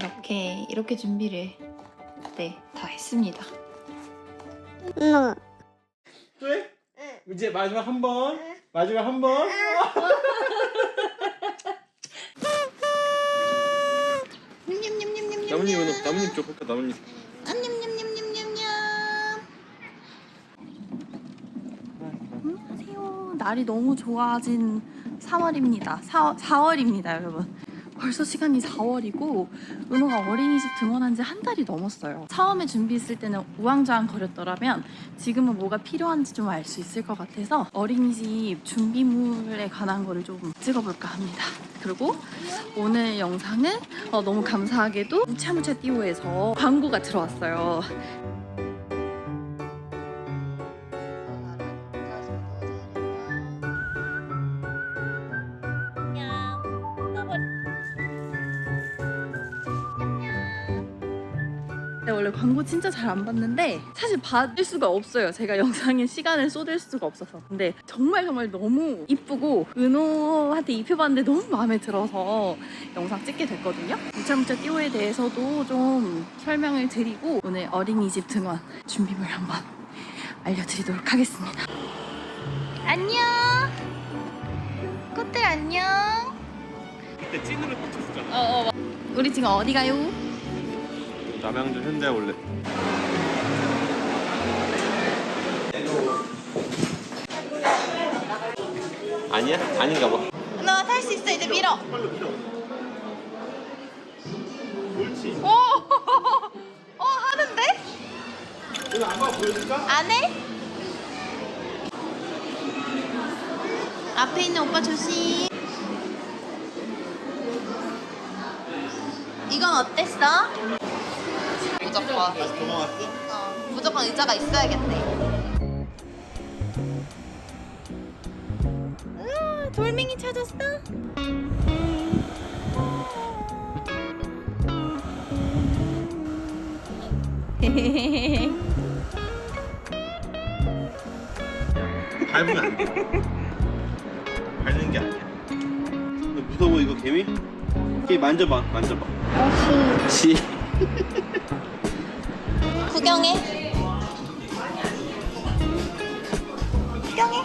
이렇게 이렇게 준비를 네다 했습니다. 엄마. 왜? 이제 마지막 한 번. 마지막 한 번. 나뭇잎 은호, 나뭇잎 줘, 그까 나뭇잎. 안녕하세요. 날이 너무 좋아진 3월입니다. 4, 4월입니다, 여러분. 벌써 시간이 4월이고 은호가 어린이집 등원한 지 한 달이 넘었어요. 처음에 준비했을 때는 우왕좌왕 거렸더라면 지금은 뭐가 필요한지 좀 알 수 있을 것 같아서 어린이집 준비물에 관한 거를 좀 찍어볼까 합니다. 그리고 오늘 영상은 어, 너무 감사하게도 무차무차 띠오에서 광고가 들어왔어요. 네, 원래 광고 진짜 잘 안 봤는데 사실 받을 수가 없어요. 제가 영상에 시간을 쏟을 수가 없어서. 근데 정말 정말 너무 이쁘고 은호한테 입혀봤는데 너무 마음에 들어서 영상 찍게 됐거든요. 무차무차 띠오에 대해서도 좀 설명을 드리고 오늘 어린이집 등원 준비물 한번 알려드리도록 하겠습니다. 안녕. 꽃들 안녕. 그때 찐으로 꽂혔었잖아. 어, 어. 우리 지금 어디 가요? 남양주 현대 올래. 아니야? 아닌가 봐. 은호가 탈수 있어. 이제 밀어. 빨리 밀어. 옳지. 오! 어, 하는데? 이거 아빠 보여줄까? 안 해? 앞에 있는 오빠 조심. 이건 어땠어? 무조건. 다시 도망왔어? 어, 무조건 의자가 있어야겠네. 으아, 돌멩이 찾았어? 밟으면 안 돼. 밟는 게 아니야. 너 무서워 이거 개미? 개미 만져봐, 만져봐. 시. 구경해. 구경해.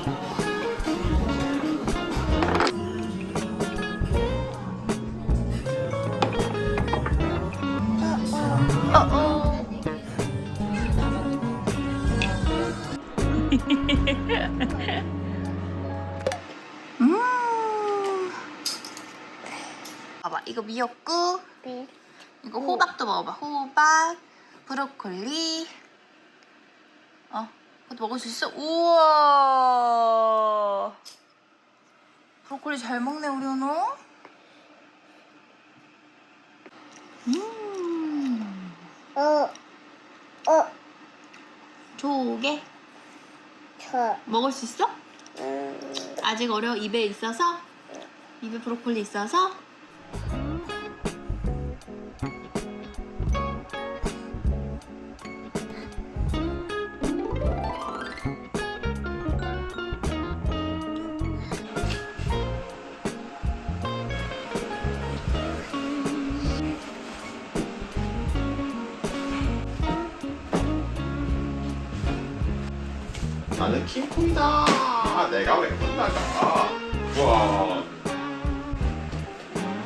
어, 어. 음. 봐봐, 이거 미역국. 네. 이거 호박도 먹어봐. 호박, 브로콜리. 어, 그것도 먹을 수 있어? 우와. 브로콜리 잘 먹네, 우리 은호. 음. 어. 어. 조개. 저. 먹을 수 있어? 음. 아직 어려 입에 있어서? 입에 브로콜리 있어서? 나는 킹콩이다. 내가 왜 혼나가? 와.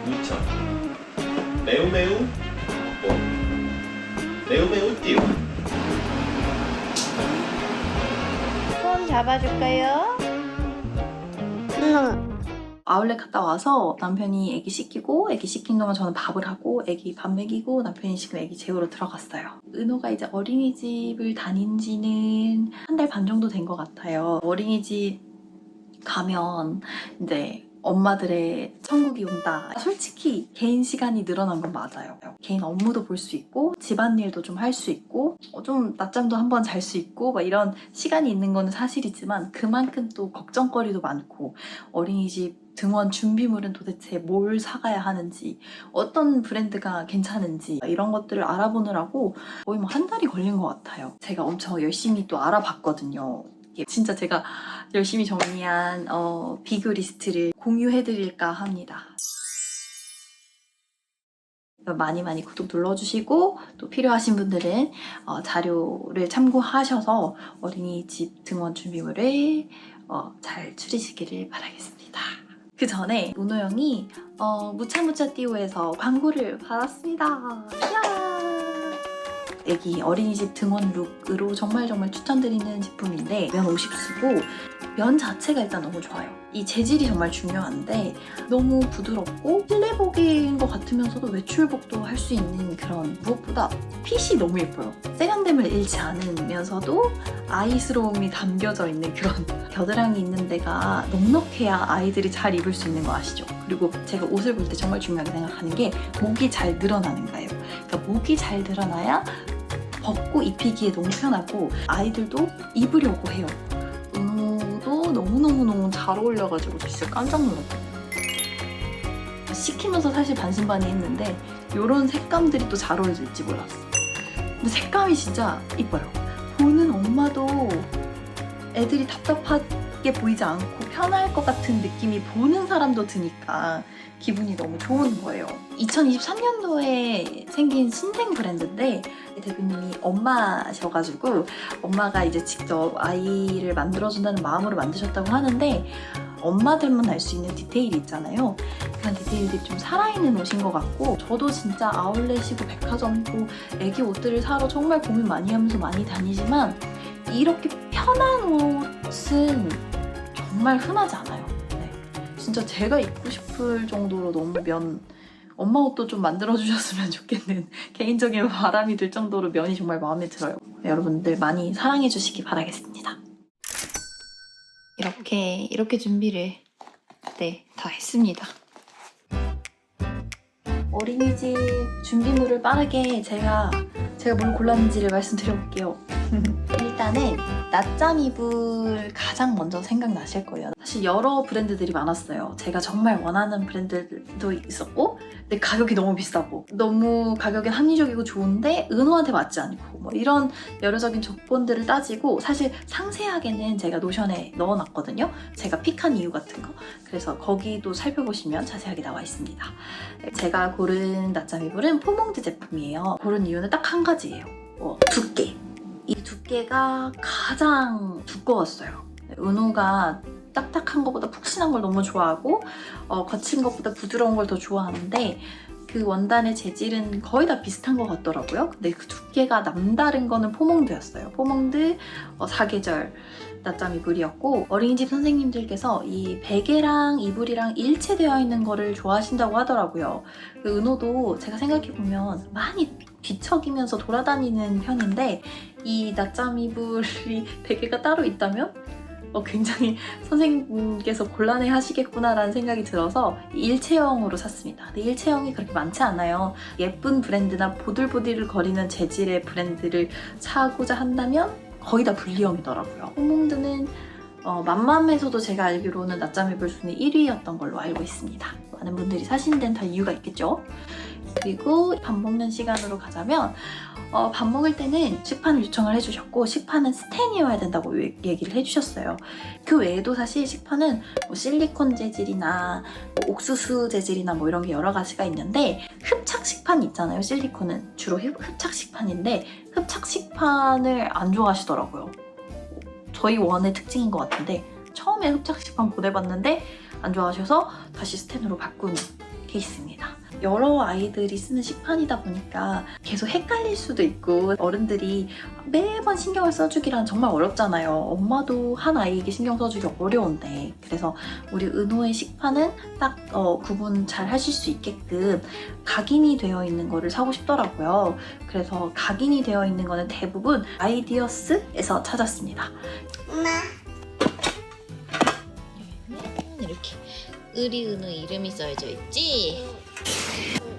무쳐. 매우 매우 뭐? 매우 매우 띠우. 손 잡아줄까요? 엄마. 아울렛 갔다 와서 남편이 애기 씻기고 애기 씻긴 동안 저는 밥을 하고 애기 밥 먹이고 남편이 지금 애기 재우러 들어갔어요. 은호가 이제 어린이집을 다닌 지는 한 달 반 정도 된 것 같아요. 어린이집 가면 이제 엄마들의 천국이 온다. 솔직히 개인 시간이 늘어난 건 맞아요. 개인 업무도 볼 수 있고 집안일도 좀 할 수 있고 어, 좀 낮잠도 한번 잘 수 있고 막 이런 시간이 있는 거는 사실이지만 그만큼 또 걱정거리도 많고 어린이집 등원 준비물은 도대체 뭘 사가야 하는지 어떤 브랜드가 괜찮은지 이런 것들을 알아보느라고 거의 뭐 한 달이 걸린 것 같아요. 제가 엄청 열심히 또 알아봤거든요. 이게 진짜 제가 열심히 정리한 어, 비교 리스트를 공유해드릴까 합니다. 많이 많이 구독 눌러주시고 또 필요하신 분들은 어, 자료를 참고하셔서 어린이집 등원 준비물을 어, 잘 추리시기를 바라겠습니다. 그 전에 문호 형이 어, 무차무차 띠오에서 광고를 받았습니다. 이야! 애기 어린이집 등원 룩으로 정말 정말 추천드리는 제품인데 면 50수고 면 자체가 일단 너무 좋아요. 이 재질이 정말 중요한데 너무 부드럽고 실내복인 것 같으면서도 외출복도 할 수 있는 그런 무엇보다 핏이 너무 예뻐요. 세련됨을 잃지 않으면서도 아이스러움이 담겨져 있는 그런 겨드랑이 있는 데가 넉넉해야 아이들이 잘 입을 수 있는 거 아시죠? 그리고 제가 옷을 볼 때 정말 중요하게 생각하는 게 목이 잘 늘어나는 거예요. 그러니까 목이 잘 늘어나야 벗고 입히기에 너무 편하고 아이들도 입으려고 해요. 은호도 너무너무너무 잘 어울려가지고 진짜 깜짝 놀랐어요. 시키면서 사실 반신반의했는데 이런 색감들이 또 잘 어울릴지 몰랐어. 근데 색감이 진짜 이뻐요. 보는 엄마도 애들이 답답하게 보이지 않고 편할 것 같은 느낌이 보는 사람도 드니까 기분이 너무 좋은 거예요. 2023년도에 생긴 신생 브랜드인데 대표님이 엄마셔가지고 엄마가 이제 직접 아이를 만들어준다는 마음으로 만드셨다고 하는데 엄마들만 알 수 있는 디테일이 있잖아요. 그런 디테일들이 좀 살아있는 옷인 것 같고 저도 진짜 아울렛이고 백화점고 애기 옷들을 사러 정말 고민 많이 하면서 많이 다니지만 이렇게 편한 옷은 정말 흔하지 않아요. 네. 진짜 제가 입고 싶을 정도로 너무 면 엄마 옷도 좀 만들어 주셨으면 좋겠는 개인적인 바람이 들 정도로 면이 정말 마음에 들어요. 여러분들 많이 사랑해 주시기 바라겠습니다. 이렇게 이렇게 준비를 네 다 했습니다. 어린이집 준비물을 빠르게 제가 제가 뭘 골랐는지를 말씀드려볼게요. 일단은 낮잠 이불 가장 먼저 생각나실 거예요. 사실 여러 브랜드들이 많았어요. 제가 정말 원하는 브랜드도 있었고, 근데 가격이 너무 비싸고, 너무 가격이 합리적이고 좋은데 은호한테 맞지 않고, 뭐 이런 여러적인 조건들을 따지고 사실 상세하게는 제가 노션에 넣어놨거든요. 제가 픽한 이유 같은 거. 그래서 거기도 살펴보시면 자세하게 나와 있습니다. 제가 고른 낮잠 이불은 포몽드 제품이에요. 고른 이유는 딱 한 가지예요. 어, 두께. 이 두께가 가장 두꺼웠어요. 은호가 딱딱한 것보다 푹신한 걸 너무 좋아하고 어, 거친 것보다 부드러운 걸 더 좋아하는데 그 원단의 재질은 거의 다 비슷한 것 같더라고요. 근데 그 두께가 남다른 거는 포몽드였어요. 포몽드 어, 사계절 낮잠 이불이었고 어린이집 선생님들께서 이 베개랑 이불이랑 일체되어 있는 거를 좋아하신다고 하더라고요. 그 은호도 제가 생각해 보면 많이 뒤척이면서 돌아다니는 편인데 이 낮잠 이불이 베개가 따로 있다면 어, 굉장히 선생님께서 곤란해 하시겠구나라는 생각이 들어서 일체형으로 샀습니다. 근데 일체형이 그렇게 많지 않아요. 예쁜 브랜드나 보들보들 거리는 재질의 브랜드를 사고자 한다면 거의 다 분리형이더라고요. 호몽드는 어, 맘맘에서도 제가 알기로는 낮잠 이불 순위 1위였던 걸로 알고 있습니다. 많은 분들이 사신 데는 다 이유가 있겠죠. 그리고 밥 먹는 시간으로 가자면 어, 밥 먹을 때는 식판을 요청을 해주셨고 식판은 스텐이어야 된다고 얘- 얘기를 해주셨어요. 그 외에도 사실 식판은 뭐 실리콘 재질이나 뭐 옥수수 재질이나 뭐 이런 게 여러 가지가 있는데 흡착 식판 있잖아요. 실리콘은 주로 흡- 흡착 식판인데 흡착 식판을 안 좋아하시더라고요. 저희 원의 특징인 것 같은데 처음에 흡착 식판 보내봤는데 안 좋아하셔서 다시 스텐으로 바꾼 케이스입니다. 여러 아이들이 쓰는 식판이다 보니까 계속 헷갈릴 수도 있고 어른들이 매번 신경을 써주기란 정말 어렵잖아요. 엄마도 한 아이에게 신경 써주기 어려운데 그래서 우리 은호의 식판은 딱 어, 구분 잘 하실 수 있게끔 각인이 되어 있는 거를 사고 싶더라고요. 그래서 각인이 되어 있는 거는 대부분 아이디어스에서 찾았습니다. 엄마. 우리 은우 이름이 써져 있지?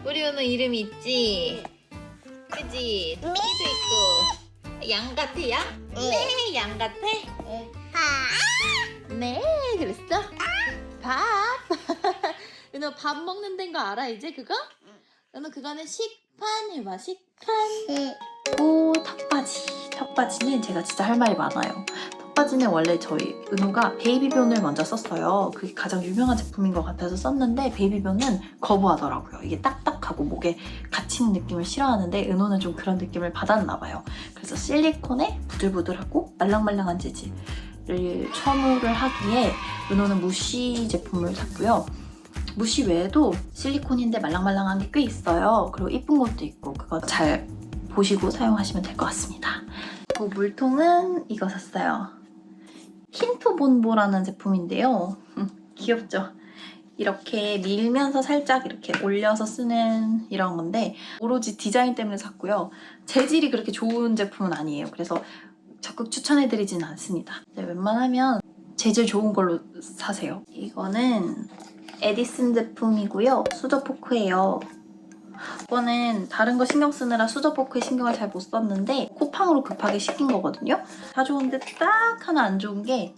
우리 은우 이름이 있지? 그지? 토끼도 있고 양 같아 양? 네, 양 같아? 아. 네, 그랬어? 밥? 은우 밥 먹는 데인 거 알아 이제 그거? 은우 그거는 식판 해봐 식판 네. 오 턱바지 턱바지는 제가 진짜 할 말이 많아요 전까지는 원래 저희 은호가 베이비변을 먼저 썼어요. 그게 가장 유명한 제품인 것 같아서 썼는데 베이비변은 거부하더라고요. 이게 딱딱하고 목에 갇히는 느낌을 싫어하는데 은호는 좀 그런 느낌을 받았나 봐요. 그래서 실리콘에 부들부들하고 말랑말랑한 재질을 첨우를 하기에 은호는 무시 제품을 샀고요. 무시 외에도 실리콘인데 말랑말랑한 게 꽤 있어요. 그리고 이쁜 것도 있고 그거 잘 보시고 사용하시면 될 것 같습니다. 그 물통은 이거 샀어요. 힌트본보라는 제품인데요. 귀엽죠? 이렇게 밀면서 살짝 이렇게 올려서 쓰는 이런 건데 오로지 디자인 때문에 샀고요. 재질이 그렇게 좋은 제품은 아니에요. 그래서 적극 추천해드리지는 않습니다. 네, 웬만하면 재질 좋은 걸로 사세요. 이거는 에디슨 제품이고요. 수저 포크예요. 이거는 다른 거 신경 쓰느라 수저 포크에 신경을 잘 못 썼는데 쿠팡으로 급하게 시킨 거거든요. 다 좋은데 딱 하나 안 좋은 게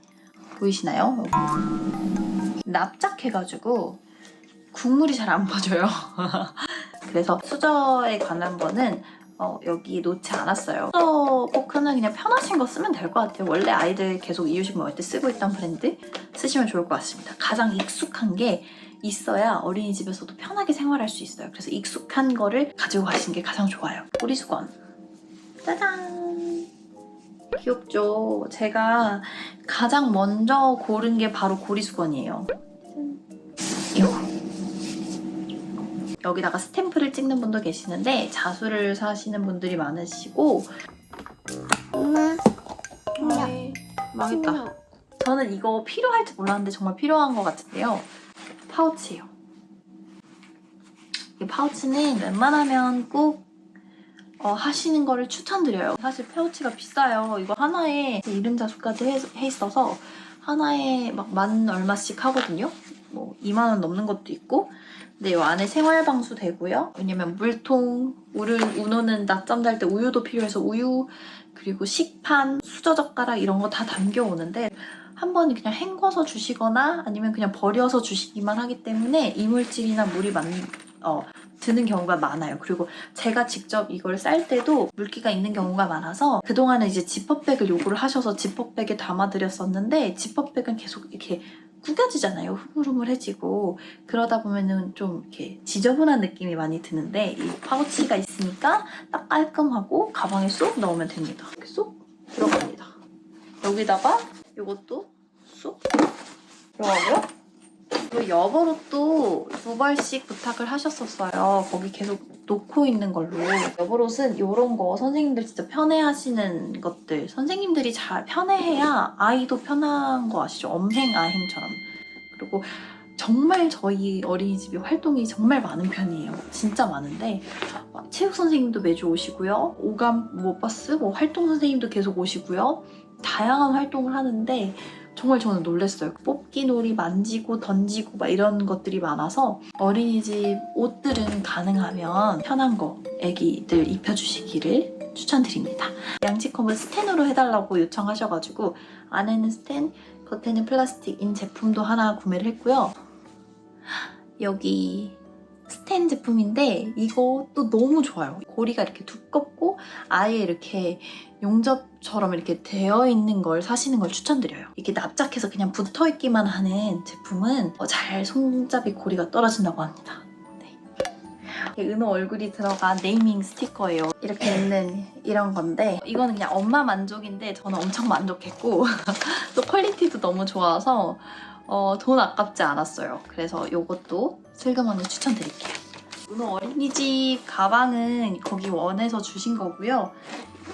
보이시나요? 납작해가지고 국물이 잘 안 퍼져요. 그래서 수저에 관한 거는 어, 여기 놓지 않았어요. 수저 포크는 그냥 편하신 거 쓰면 될 것 같아요. 원래 아이들 계속 이유식 먹을 때 쓰고 있던 브랜드 쓰시면 좋을 것 같습니다. 가장 익숙한 게 있어야 어린이집에서도 편하게 생활할 수 있어요. 그래서 익숙한 거를 가지고 가시는 게 가장 좋아요. 보리수건. 짜잔. 귀엽죠? 제가 가장 먼저 고른 게 바로 고리 수건이에요. 이거. 여기다가 스탬프를 찍는 분도 계시는데 자수를 사시는 분들이 많으시고 엄마. 네, 망했다. 저는 이거 필요할지 몰랐는데 정말 필요한 것 같은데요. 파우치예요. 이 파우치는 웬만하면 꼭 어, 하시는 거를 추천드려요. 사실 파우치가 비싸요. 이거 하나에 이름 자수까지 해, 해 있어서 하나에 막 만 얼마씩 하거든요. 뭐 2만 원 넘는 것도 있고. 근데 이 안에 생활 방수 되고요. 왜냐면 물통, 우를 우노는 낮잠 잘 때 우유도 필요해서 우유, 그리고 식판, 수저 젓가락 이런 거 다 담겨 오는데 한 번은 그냥 헹궈서 주시거나 아니면 그냥 버려서 주시기만 하기 때문에 이물질이나 물이 많, 어, 드는 경우가 많아요. 그리고 제가 직접 이걸 쌀 때도 물기가 있는 경우가 많아서 그동안은 이제 지퍼백을 요구를 하셔서 지퍼백에 담아드렸었는데 지퍼백은 계속 이렇게 구겨지잖아요. 흐물흐물해지고 그러다 보면은 좀 이렇게 지저분한 느낌이 많이 드는데 이 파우치가 있으니까 딱 깔끔하고 가방에 쏙 넣으면 됩니다. 쏙 들어갑니다. 여기다가 이것도 쏙 들어가고요. 그리고 여벌옷도 두 벌씩 부탁을 하셨었어요. 거기 계속 놓고 있는 걸로. 여벌옷은 이런 거 선생님들 진짜 편해하시는 것들. 선생님들이 잘 편해해야 아이도 편한 거 아시죠? 엄행아행처럼. 그리고 정말 저희 어린이집이 활동이 정말 많은 편이에요. 진짜 많은데 어, 체육 선생님도 매주 오시고요. 오감 뭐 버스 뭐 활동 선생님도 계속 오시고요. 다양한 활동을 하는데 정말 저는 놀랐어요. 뽑기 놀이 만지고 던지고 막 이런 것들이 많아서 어린이집 옷들은 가능하면 편한 거 애기들 입혀주시기를 추천드립니다. 양치컵은 스텐으로 해달라고 요청하셔가지고 안에는 스텐, 겉에는 플라스틱인 제품도 하나 구매를 했고요. 여기 스텐 제품인데 이것도 너무 좋아요. 고리가 이렇게 두껍고 아예 이렇게 용접처럼 이렇게 되어 있는 걸 사시는 걸 추천드려요. 이게 납작해서 그냥 붙어 있기만 하는 제품은 어, 잘 손잡이 고리가 떨어진다고 합니다. 네. 은호 얼굴이 들어간 네이밍 스티커예요. 이렇게 있는 이런 건데 이거는 그냥 엄마 만족인데 저는 엄청 만족했고 또 퀄리티도 너무 좋아서 어, 돈 아깝지 않았어요. 그래서 이것도 슬그머니 추천드릴게요. 은호 어린이집 가방은 거기 원에서 주신 거고요.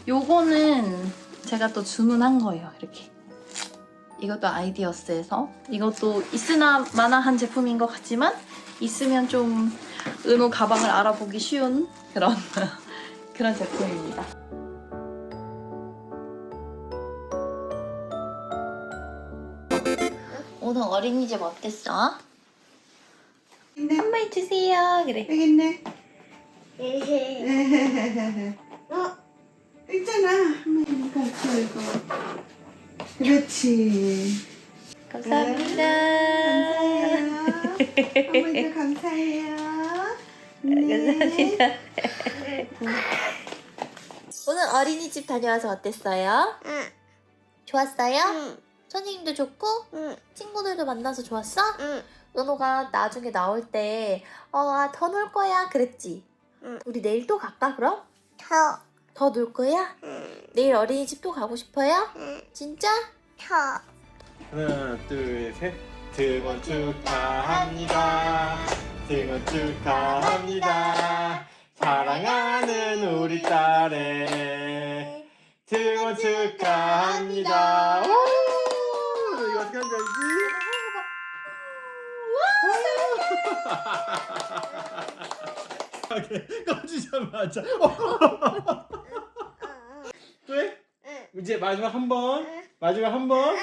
요거는 제가 또 주문한 거예요. 이렇게. 이것도 아이디어스에서 이것도 있으나 마나한 제품인 것 같지만 있으면 좀 은호 가방을 알아보기 쉬운 그런 그런 제품입니다. 오늘 어린이집 어땠어? 네, 한 마디 주세요. 그래. 여기 있네. 어, 있잖아. 같이 이거. 그렇지. 감사합니다. 감사해요. 어머니도 감사해요. 네. 오늘 어린이집 다녀와서 어땠어요? 응. 좋았어요? 응. 선생님도 좋고 응. 친구들도 만나서 좋았어? 응. 은호가 나중에 나올 때 어, 아, 더 놀 거야 그랬지? 응. 우리 내일 또 갈까 그럼? 더. 더 놀 거야? 응. 내일 어린이집 또 가고 싶어요? 응. 진짜? 더. 하나 둘셋 등원 축하합니다 등원 축하합니다 사랑하는 우리 딸의 등원 축하합니다 어떻게 하는지 알지? 꺼지자마자? 응. 이제 마지막 한 번. 마지막 한 번.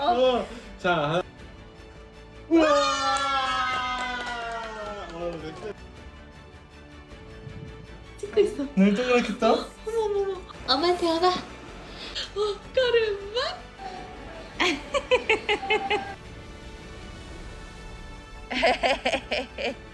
어, 자. 우와! 어, 몇 찍고 있어 눈 동그랗겠다. 엄마한테 와봐. 어 까르마